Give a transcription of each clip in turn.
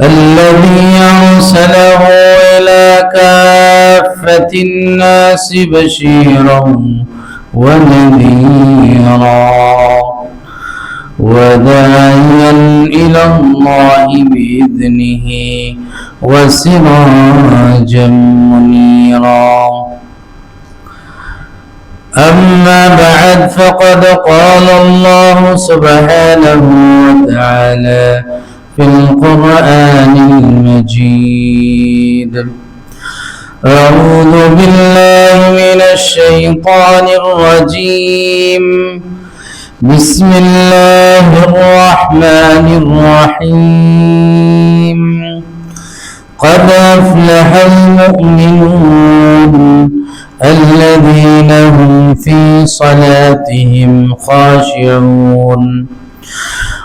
الذي أرسله إلى كافة الناس بشيرا ونذيرا وداعيا إلى الله بإذنه وسراجا منيرا. أما بعد فقد قال الله سبحانه وتعالى في القرآن المجيد. أعوذ بالله من الشيطان الرجيم. بسم الله الرحمن الرحيم. قد أفلح المؤمنون الذين هم في صلاتهم خاشعون.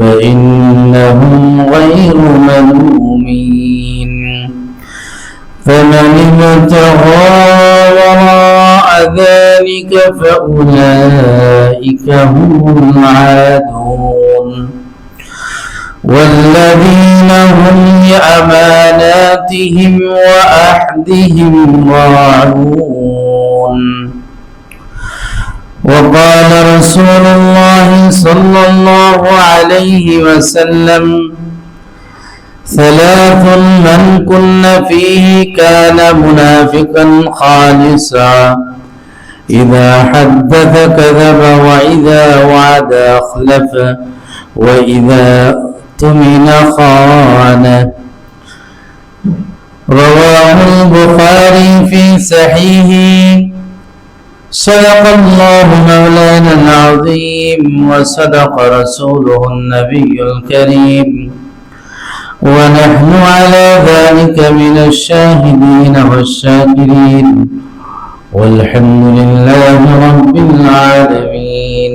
فإنهم غير ملومين. فمن ابتغى وراء ذلك فأولئك هم العادون. والذين هم لأماناتهم وأحدهم راعون. وقال رسول الله صلى الله عليه وسلم ثلاث من كن فيه كان منافقا خالصا إذا حدث كذب وإذا وعد أخلف وإذا اؤتمن خان. رواه البخاري في صحيحه صدق الله مولانا العظيم وصدق رسوله النبي الكريم. ونحن على ذلك من الشاهدين والشاكرين. والحمد لله رب العالمين.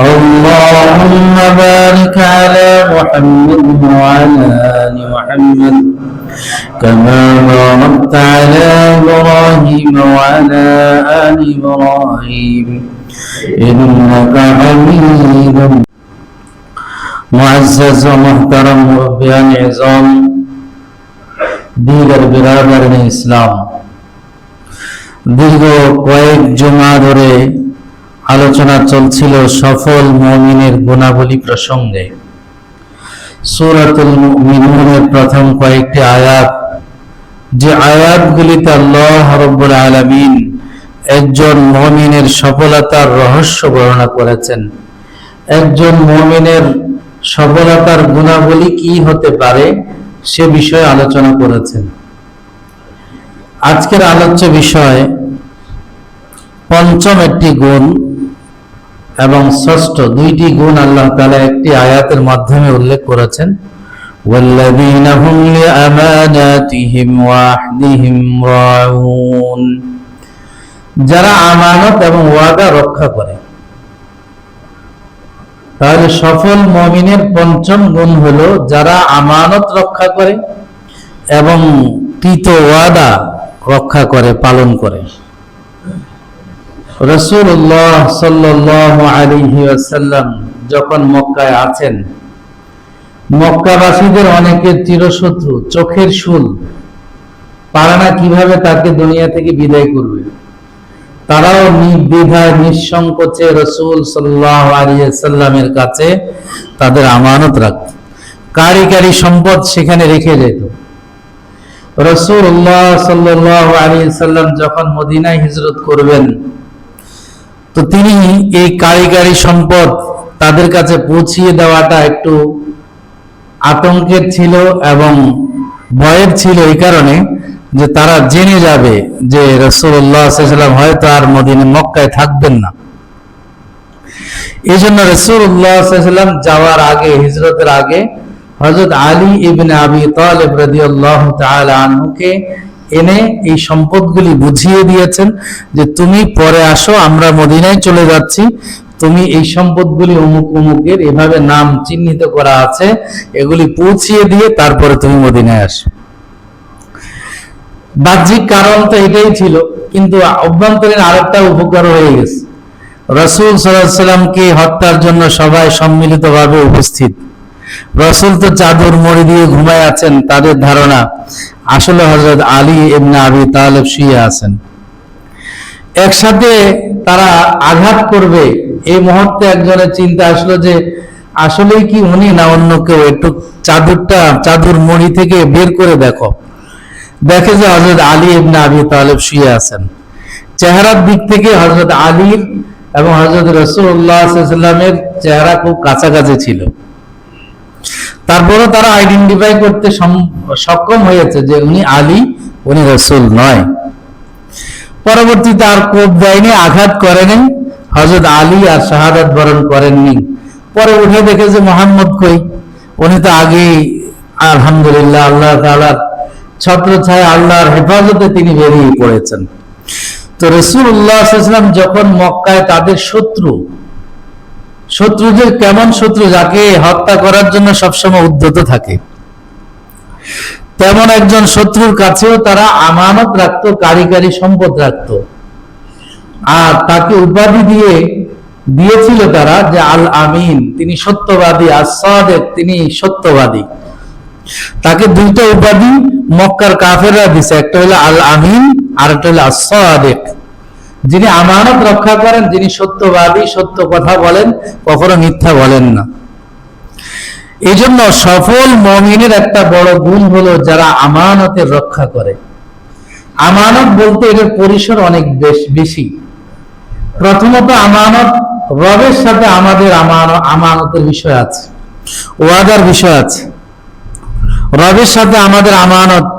اللهم بارك على محمد وعلى آل محمد كما باركت على إبراهيم وعلى آل إبراهيم إنك حميد معزز ومحترم مربيان عظام দিগর বিরাদার ইসলাম দীর্ঘ কয়েক জমা ধরে আলোচনা চলছিল সফল মমিনের গুণাবলী প্রসঙ্গে। সুরাতুল মুমিনুনের প্রথম কয়েকটি আয়াত। যে আয়াতগুলিতে আল্লাহ রব্বুল আলামিন একজন মমিনের সফলতার রহস্য বর্ণনা করেছেন। একজন মমিনের সফলতার গুণাবলী কি হতে পারে সে বিষয়ে আলোচনা করেছেন। আজকের আলোচ্য বিষয় পঞ্চম একটি গুণ এবং ষষ্ঠ দুইটি গুণ আল্লাহ তাআলা একটি আয়াতের মাধ্যমে উল্লেখ করেছেন والذين هم لأماناتهم وعهدهم راعون যারা আমানত এবং ওয়াদা রক্ষা করে তাহলে সফল মমিনের পঞ্চম গুণ হলো যারা আমানত রক্ষা করে এবং কৃত ওয়াদা রক্ষা করে পালন করে রসুল্লাহ সাল্লাহ যখন মক্কায় আছেন, মক্কাবাসীদের অনেকের চিরশত্রু, চোখের শুল। পারে না কীভাবে তাকে দুনিয়া থেকে বিদায় করবে? তারাও নির্দ্বিধায়, নিঃসংকোচে রসুল সাল্লাহ আলিয়াল্লামের কাছে তাদের আমানত রাখত। কারি কারি সম্পদ সেখানে রেখে যেত। রসুল্লাহ সাল্লাহ আলী সাল্লাম যখন মদিনায় হিজরত করবেন তো তিনি এই কারিগরি সম্পদ তাদের কাছে পৌঁছিয়ে দেওয়াটা একটু আতঙ্কের ছিল এবং ভয়ের ছিল এই কারণে যে তারা জেনে যাবে যে রসুল্লাহাম হয়তো আর মদিনে মক্কায় থাকবেন না। এই জন্য রসুল্লাহাম যাওয়ার আগে, হিজরতের আগে হজরত আলী ইবনে আবি তালেব রাদিয়াল্লাহু তাআলা আনহুকে এনে এই সম্পদগুলি বুঝিয়ে দিয়েছেন যে তুমি পরে আসো, আমরা মদিনায় চলে যাচ্ছি। তুমি এই সম্পদগুলি অমুক অমুকের এভাবে নাম চিহ্নিত করা আছে, এগুলি পৌঁছিয়ে দিয়ে তারপরে তুমি মদিনায় আসো। বাহ্যিক কারণ তো এটাই ছিল, কিন্তু অভ্যন্তরীণ আরেকটা উপকার হয়ে গেছে। রসুল সাল্লাহ সাল্লামকে হত্যার জন্য সবাই সম্মিলিতভাবে উপস্থিত। রসুল তো চাদর মরি দিয়ে ঘুমায় আছেন, তাদের ধারণা, আসলে হজরত আলী এমনি আবি তালেব শুয়ে আছেন। একসাথে তারা আঘাত করবে, এই মুহূর্তে একজনের চিন্তা আসলো যে, আসলেই কি উনি না অন্য কেউ? একটু চাদরটা, চাদর মড়ি থেকে বের করে দেখো। দেখে যে হজরত আলী ইবনে আবি তালেব শুয়ে আছেন। চেহারার দিক থেকে হজরত আলীর এবং হজরত রসুল্লাহামের চেহারা খুব কাছাকাছি ছিল। তারপরে তারা আইডেন্টিফাই করতে সক্ষম হয়েছে যে উনি আলী, উনি রসুল নয়। পরবর্তীতে আর কোপ দেয়নি, আঘাত করেনি। হজরত আলী আর শাহাদাত বরণ করেননি। পরে উঠে দেখে যে মোহাম্মদ কই? উনি তো আগেই, আলহামদুলিল্লাহ, আল্লাহ তালার ছত্র ছায়, আল্লাহর হেফাজতে তিনি বেরিয়ে পড়েছেন। তো রসুল উল্লাহাম যখন মক্কায় তাদের শত্রু শত্রুদের কেমন শত্রু যাকে হত্যা করার জন্য সবসময় উদ্যত থাকে। তেমন একজন শত্রুর কাছেও তারা আমানত রাখত কারিগরি সম্পদ রাখত আর তাকে উপাধি দিয়ে দিয়েছিল তারা যে আল আমিন, তিনি সত্যবাদী, আর সাদেক, তিনি সত্যবাদী। তাকে দুইটা উপাধি মক্কার কাফেররা দিছে, একটা হলো আল আমিন আর একটা হলো আসাদেক যিনি আমানত রক্ষা করেন, যিনি সত্যবাদী, সত্য কথা বলেন, কখনো মিথ্যা বলেন না। এই জন্য সফল মমিনের একটা বড় গুণ হলো যারা আমানতের রক্ষা করে। আমানত বলতে এটার পরিসর অনেক বেশ বেশি। প্রথমত আমানত, রবের সাথে আমাদের আমানতের বিষয় আছে। ওয়াদার বিষয় আছে। রবের সাথে আমাদের আমানত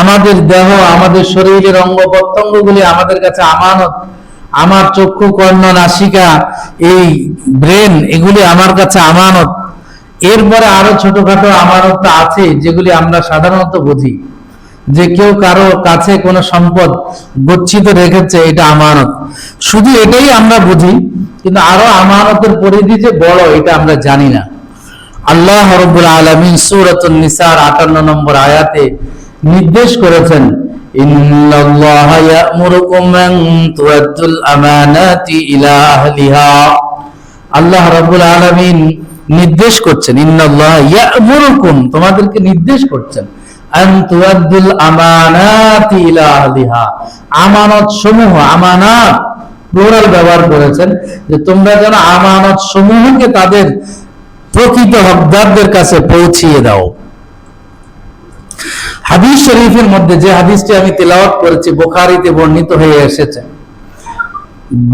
আমাদের দেহ, আমাদের শরীরের অঙ্গ প্রত্যঙ্গগুলি আমাদের কাছে আমানত, আমার চক্ষু কর্ণ নাসিকা, এই ব্রেন, এগুলি আমার কাছে আমানত। এরপরে আরও ছোটখাটো আমানত আছে যেগুলি আমরা সাধারণত বুঝি। যে কেউ কারও কাছে কোনো সম্পদ গচ্ছিত রেখেছে, এটা আমানত। শুধু এটাই আমরা বুঝি, কিন্তু আরও আমানতের পরিধি যে বড়, এটা আমরা জানি না। আল্লাহ রব্বুল আলমিন নিসার আটান্ন নম্বর আয়াতে নির্দেশ করেছেন আল্লাহ রব্বুল আলমিন নির্দেশ করছেন ইয়ামুরুকুম তোমাদেরকে নির্দেশ করছেন আমানত সমূহ আমানাত প্লোরাল ব্যবহার করেছেন, যে তোমরা যেন আমানত সমূহকে তাদের প্রকৃত হকদারদের কাছে পৌঁছিয়ে দাও। হাদিস শরীফের মধ্যে যে হাদিসটি আমি তেলাওয়াত করেছি, বোখারিতে বর্ণিত হয়ে এসেছে।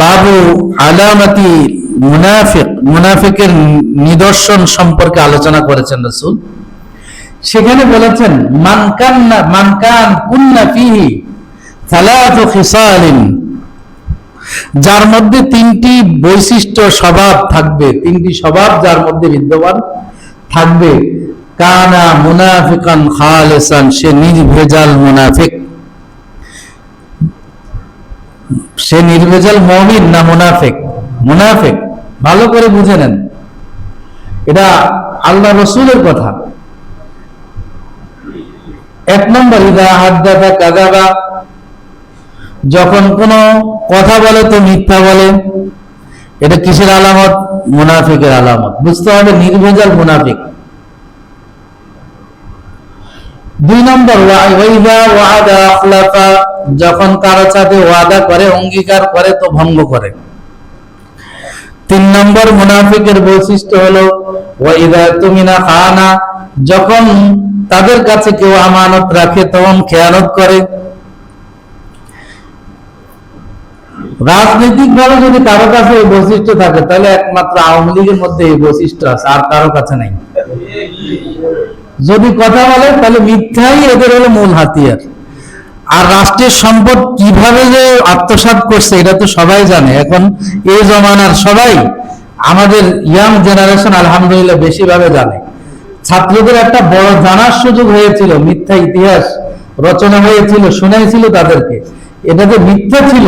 বাবু আলামতি মুনাফিক, মুনাফিকের নিদর্শন সম্পর্কে আলোচনা করেছেন রসুল। সেখানে বলেছেন মানকান মানকান কুন্না ফিহি সালাতু খিসালিন। যার মধ্যে তিনটি বৈশিষ্ট্য স্বভাব থাকবে, তিনটি স্বভাব যার মধ্যে বিদ্যমান থাকবে। কানা মুনাফিকান খালেসান, সে নির্ভেজাল মুনাফিক। সে নির্ভেজাল মমিন না মুনাফিক? মুনাফিক। ভালো করে বুঝে নেন। এটা আল্লাহ রসুলের কথা। এক নম্বর, ইদা হাদ্দাদা কাদাবা যখন কোনো কথা বলে, তো মিথ্যা বলে। এটা কিসের আলামত? মুনাফিকের আলামত। বুঝতে হবে নির্ভেজাল মুনাফিক। দুই নম্বর ওয়াদা আখলাফা যখন কারও সাথে ওয়াদা করে, অঙ্গীকার করে, তো ভঙ্গ করে। তিন নম্বর, মুনাফিকের বৈশিষ্ট্য হলো ওয়াইদা তুমিনা খানা যখন তাদের কাছে কেউ আমানত রাখে, তখন খেয়ানত করে। রাজনৈতিক ভাবে যদি কারও কাছে এই বৈশিষ্ট্য থাকে, তাহলে একমাত্র আওয়ামী লীগের মধ্যে এই বৈশিষ্ট্য আছে, আর কারও কাছে নাই। যদি কথা বলে, তাহলে মিথ্যাই এদের হলো মূল হাতিয়ার। আর রাষ্ট্রের সম্পদ কীভাবে যে আত্মসাৎ করছে, এটা তো সবাই জানে। এখন এই জমানার সবাই আমাদের ইয়াং জেনারেশন আলহামদুলিল্লাহ বেশিভাবে জানে। ছাত্রদের একটা বড় জানার সুযোগ হয়েছিল, মিথ্যা ইতিহাস রচনা হয়েছিল, শুনেছিল তাদেরকে। এটা যে মিথ্যা ছিল,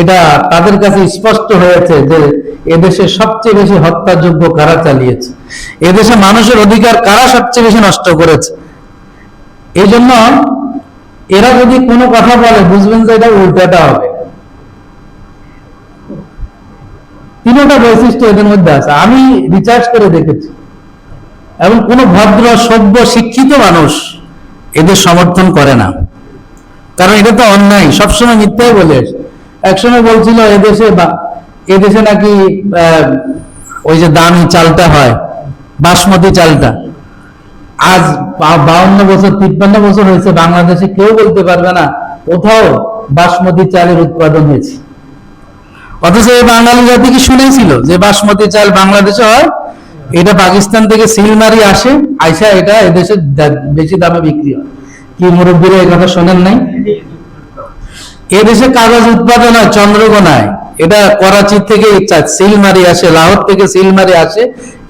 এটা তাদের কাছে স্পষ্ট হয়েছে যে এদেশে সবচেয়ে বেশি হত্যাযোগ্য কারা চালিয়েছে? এদেশে মানুষের অধিকার কারা সবচেয়ে বেশি নষ্ট করেছে? এই জন্য এরা যদি কোনো কথা বলে, বুঝবেন যে এটা উল্টাটা হবে। তিনটা বৈশিষ্ট্য এদের মধ্যে আছে। আমি রিচার্জ করে দেখেছি। এবং কোন ভদ্র, সভ্য, শিক্ষিত মানুষ এদের সমর্থন করে না। কারণ এটা তো অন্যায়। সবসময় মিথ্যাই বলে। একসময় বলছিল, এদেশে বা- এদেশে নাকি ওই যে দামি চালটা হয়, বাসমতি চালটা। আজ বাউন্ন বছর, তিপ্পান্ন বছর হয়েছে, বাংলাদেশে কেউ বলতে পারবে না কোথাও বাসমতি চালের উৎপাদন হয়েছে। অথচ এই বাঙালি জাতি কি শুনেছিল যে বাসমতি চাল বাংলাদেশে হয়? এটা পাকিস্তান থেকে সিলমারি আসে, আইসা এটা এদেশে বেশি দামে বিক্রি হয়। কি মুরব্বীরা এই কথা শোনেন নাই? এদেশে কাগজ উৎপাদন হয় চন্দ্রকোনায় এটা করাচি থেকে সিলমারি আসে, লাহোর থেকে সিলমারি আসে।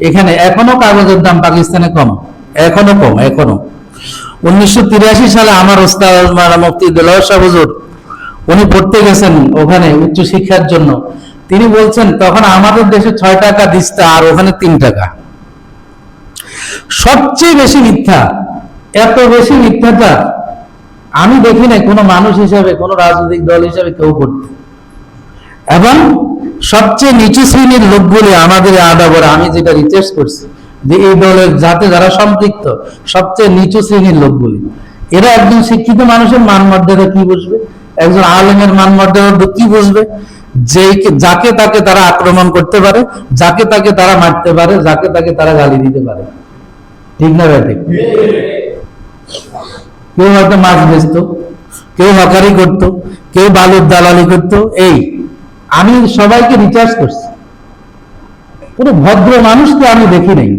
এখানে এখনও কাগজের দাম পাকিস্তানে কম, এখনও কম, এখনও। উনিশশো তিরাশি সালে আমার ওস্তাদ উনি পড়তে গেছেন ওখানে উচ্চ শিক্ষার জন্য। তিনি বলছেন, তখন আমাদের দেশে ছয় টাকা দিস্তা, আর ওখানে তিন টাকা। সবচেয়ে বেশি মিথ্যা, এত বেশি মিথ্যাচার আমি দেখি নাই কোনো মানুষ হিসাবে, কোনো রাজনৈতিক দল হিসাবে কেউ করতে। এবং সবচেয়ে নিচু শ্রেণির লোকগুলি আমাদের আদাবর, আমি যেটা রিচার্জ করছি যে এই দলের যাতে যারা সম্পৃক্ত, সবচেয়ে নিচু শ্রেণির লোকগুলি, এরা একজন শিক্ষিত মানুষের মান মর্যাদা কি বুঝবে? একজন আলেমের মান মর্যাদা কি বুঝবে? যে যাকে তাকে তারা আক্রমণ করতে পারে, যাকে তাকে তারা মারতে পারে, যাকে তাকে তারা গালি দিতে পারে। ঠিক না ঠিক? কেউ হয়তো মাছ বেচতো কেউ হকারি করত, কেউ বালুর দালালি করত, এই, আমি সবাইকে রিচার্জ করছি। কোনো ভদ্র মানুষকে আমি দেখি নাই।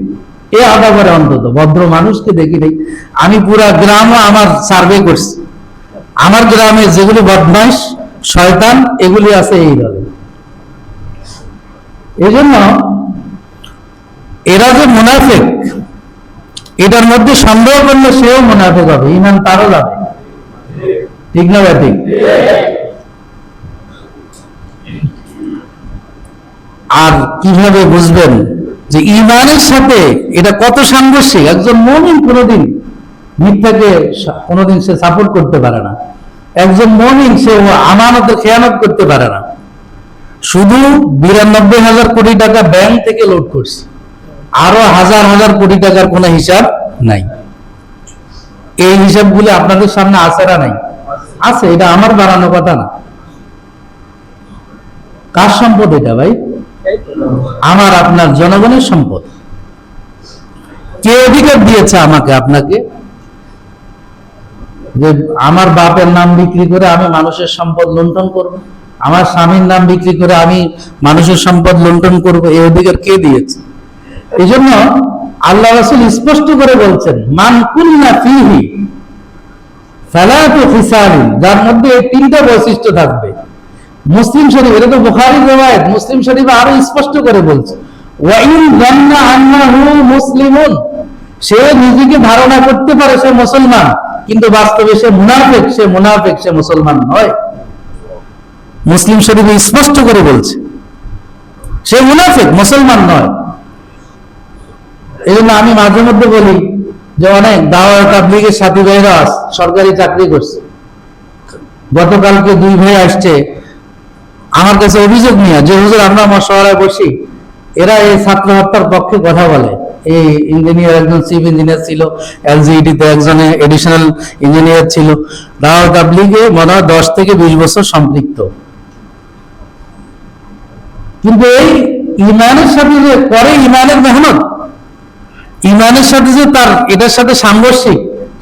এ আধা করে অন্তত, ভদ্র মানুষকে দেখি নাই। আমি পুরা গ্রামও আমার সার্ভে করছি। আমার গ্রামে যেগুলি বদমাইশ, শয়তান, এগুলি আছে এই দলে। এই জন্য এরা যে মুনাফিক এটার মধ্যে সন্দেহ করলে সেও মুনাফিক হবে ইমান তারও যাবে ঠিক না ঠিক? আর কীভাবে বুঝবেন যে ইমানের সাথে এটা কত সাংঘর্ষিক? একজন মমিন কোনোদিন মিথ্যাকে কোনোদিন সে সাপোর্ট করতে পারে না। একজন মমিন সে ও খেয়ানত করতে পারে না। শুধু বিরানব্বই হাজার কোটি টাকা ব্যাংক থেকে লোড করছে। আরও হাজার হাজার কোটি টাকার কোনো হিসাব নাই। এই হিসাবগুলো আপনাদের সামনে আছে না নাই? আছে, এটা আমার বানানো কথা না। কার সম্পদ এটা ভাই? আমার, আপনার জনগণের সম্পদ। কে অধিকার দিয়েছে আমাকে, আপনাকে? যে আমার বাপের নাম বিক্রি করে আমি মানুষের সম্পদ লুণ্ঠন করব? আমার স্বামীর নাম বিক্রি করে আমি মানুষের সম্পদ লুণ্ঠন করব? এই অধিকার কে দিয়েছে? এই জন্য আল্লাহ রাসূল স্পষ্ট করে বলছেন, মান কুল্লা ফিহি যার মধ্যে এই তিনটা বৈশিষ্ট্য থাকবে। মুসলিম শরীফ, এটা তো রিওয়ায়াত, মুসলিম শরীফ আরও স্পষ্ট করে বলছে, ওয়া ইন জান্না আন্নাহু মুসলিমুন সে নিজেকে ধারণা করতে পারে সে মুসলমান, কিন্তু বাস্তবে সে মুনাফেক সে মুনাফেক, সে মুসলমান নয়। মুসলিম শরীফে স্পষ্ট করে বলছে, সে মুনাফেক, মুসলমান নয়। এই জন্য আমি মাঝে মধ্যে বলি যে অনেক দাওয়া তাবলিগের সাথী ভাইরা সরকারি চাকরি করছে। গতকালকে দুই ভাই আসছে। আমার কাছে অভিযোগ নিয়ে, যে হুজুর আমরা মশওয়ারায় বসি, এরা এই ছাত্র হত্যার পক্ষে কথা বলে। এই ইঞ্জিনিয়ার একজন চিফ ইঞ্জিনিয়ার ছিল এলজিইডি তে একজন এডিশনাল ইঞ্জিনিয়ার ছিল। দাওয়া তাবলিগে মনে হয় দশ থেকে বিশ বছর সম্পৃক্ত। কিন্তু এই ইমানের সাথে করে ইমানের মেহনত ইমানের সাথে যে তার, এটার সাথে সাংঘর্ষিক,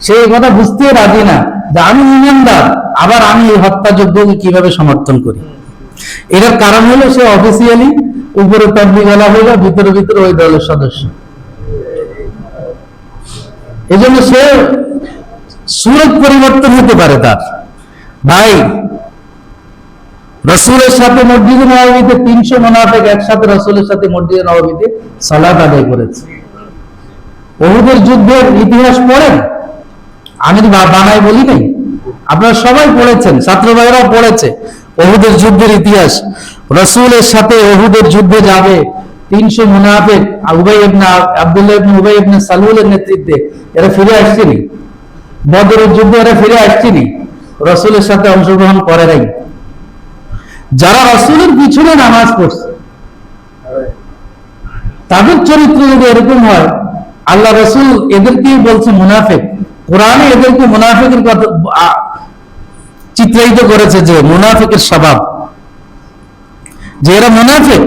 সে কথা বুঝতে রাজি না যে আমি ইমানদার, আবার আমি এই হত্যাযোগ্যকে কীভাবে সমর্থন করি? এটার কারণ হলো সে অফিসিয়ালি উপরে তবলিগালা হইল ভিতরে ভিতরে ওই দলের সদস্য। এই জন্য সে সুরত পরিবর্তন হতে পারে তার। ভাই, রসুলের সাথে মসজিদে নবাবিতে তিনশো মোনাফেক একসাথে রসুলের সাথে মসজিদে নবাবিতে সালাত আদায় করেছে। বহুদের যুদ্ধের ইতিহাস পড়েন? আমি তো বানাই বলি নাই। আপনারা সবাই পড়েছেন, ছাত্র ভাইরাও পড়েছে ওহুদের যুদ্ধের ইতিহাস। রসুলের সাথে ওহুদের যুদ্ধে যাবে তিনশো মুনাফেক উবাই ইবনে আব্দুল্লাহ ইবনে উবাই ইবনে সালুলের নেতৃত্বে। এরা ফিরে আসছেনি বদরের যুদ্ধে এরা ফিরে আসছেনি রসুলের সাথে অংশগ্রহণ করে নাই। যারা রসুলের পিছনে নামাজ পড়ছে, তাদের চরিত্র যদি এরকম হয় আল্লাহ রসুল এদেরকেই বলছে মুনাফেক। কোরআনে এদেরকে মুনাফেকের কথা চিত্রায়িত করেছে যে মুনাফিকের স্বভাব। যে এরা মুনাফিক।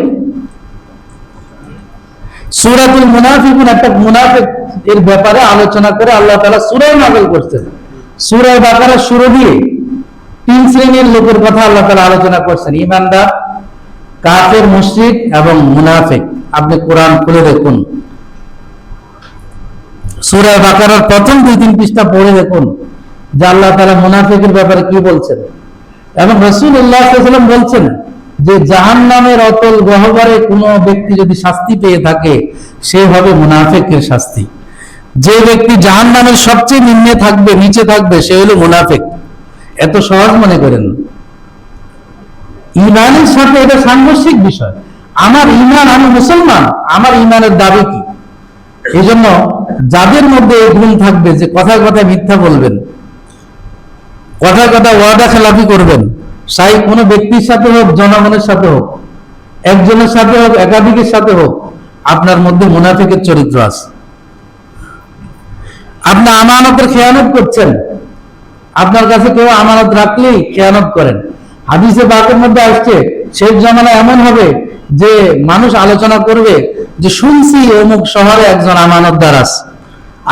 সুরাতুল মুনাফিকুন একটা মুনাফিক এর ব্যাপারে আলোচনা করে আল্লাহ তাআলা সূরায় নাযিল করছেন। সূরা বাকারা শুরু দিয়ে তিন শ্রেণির লোকের কথা আল্লাহ তালা আলোচনা করছেন। ঈমানদার কাফের, মুশরিক এবং মুনাফেক। আপনি কোরআন খুলে দেখুন। সূরা বাকারার প্রথম দুই, তিন পৃষ্ঠা পড়ে দেখুন যে আল্লাহ তাআলা মুনাফিকের ব্যাপারে কি বলছেন। এবং আলাইহি বলছেন যে জাহান্নামের অতল গহ্বরে কোনো ব্যক্তি যদি শাস্তি পেয়ে থাকে, সে হবে মুনাফিকের শাস্তি। যে ব্যক্তি জাহান্নামের সবচেয়ে নিম্নে থাকবে, নিচে থাকবে, সে হলো মুনাফিক। এত সহজ মনে করেন। ইমানের সাথে এটা সাংঘর্ষিক বিষয়। আমার ইমান, আমি মুসলমান, আমার ইমানের দাবি কি? এই জন্য যাদের মধ্যে এই গুণ থাকবে যে কথায় কথায় মিথ্যা বলবেন কথায় কথা ওয়াদা খেলাপি করবেন সাই কোনো ব্যক্তির সাথে হোক, জনগণের সাথে হোক, একজনের সাথে হোক, একাধিকের সাথে হোক, আপনার মধ্যে মুনাফিকের চরিত্র আছে। আপনি আমানতের খেয়ানত করছেন, আপনার কাছে কেউ আমানত রাখলেই খেয়ানত করেন। হাদিসে বাকের মধ্যে আসছে, শেষ জমানা এমন হবে যে মানুষ আলোচনা করবে যে শুনছি অমুক শহরে একজন আমানতদার আছে।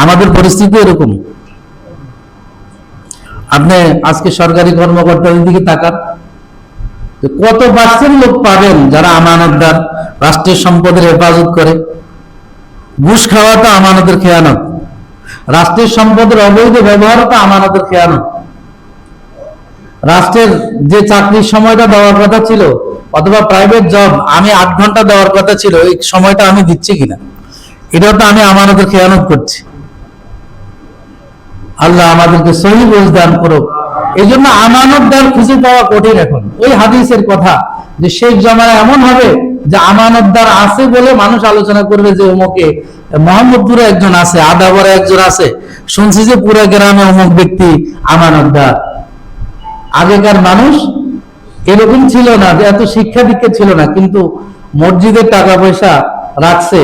আমাদের পরিস্থিতি এরকম। আপনি আজকে সরকারি কর্মকর্তাদের দিকে তাকান কত পার্সেন্ট লোক পাবেন যারা আমানতদার, রাষ্ট্রের সম্পদের হেফাজত করে। ঘুষ খাওয়া তো আমানতের খেয়ানত। রাষ্ট্রের সম্পদের অবৈধ ব্যবহার তো আমানতের খেয়ানত। রাষ্ট্রের যে চাকরির সময়টা দেওয়ার কথা ছিল, অথবা প্রাইভেট জব আমি আট ঘণ্টা দেওয়ার কথা ছিল, এই সময়টা আমি দিচ্ছি কিনা? এটাও তো আমি আমানতের খেয়ানত করছি। আল্লাহ আমাদেরকে সহি বোঝ দান করুক। এই জন্য আমানত দান খুঁজে পাওয়া কঠিন এখন। ওই হাদিসের কথা যে শেখ জমানা এমন হবে যে আমানতদার আছে বলে মানুষ আলোচনা করবে যে অমুকে মোহাম্মদপুরে একজন আছে, আদাবরে একজন আছে। শুনছি যে পুরো গ্রামে অমুক ব্যক্তি আমানতদার আগেকার মানুষ এরকম ছিল না যে এত শিক্ষা দীক্ষা ছিল না, কিন্তু মসজিদের টাকা পয়সা রাখছে।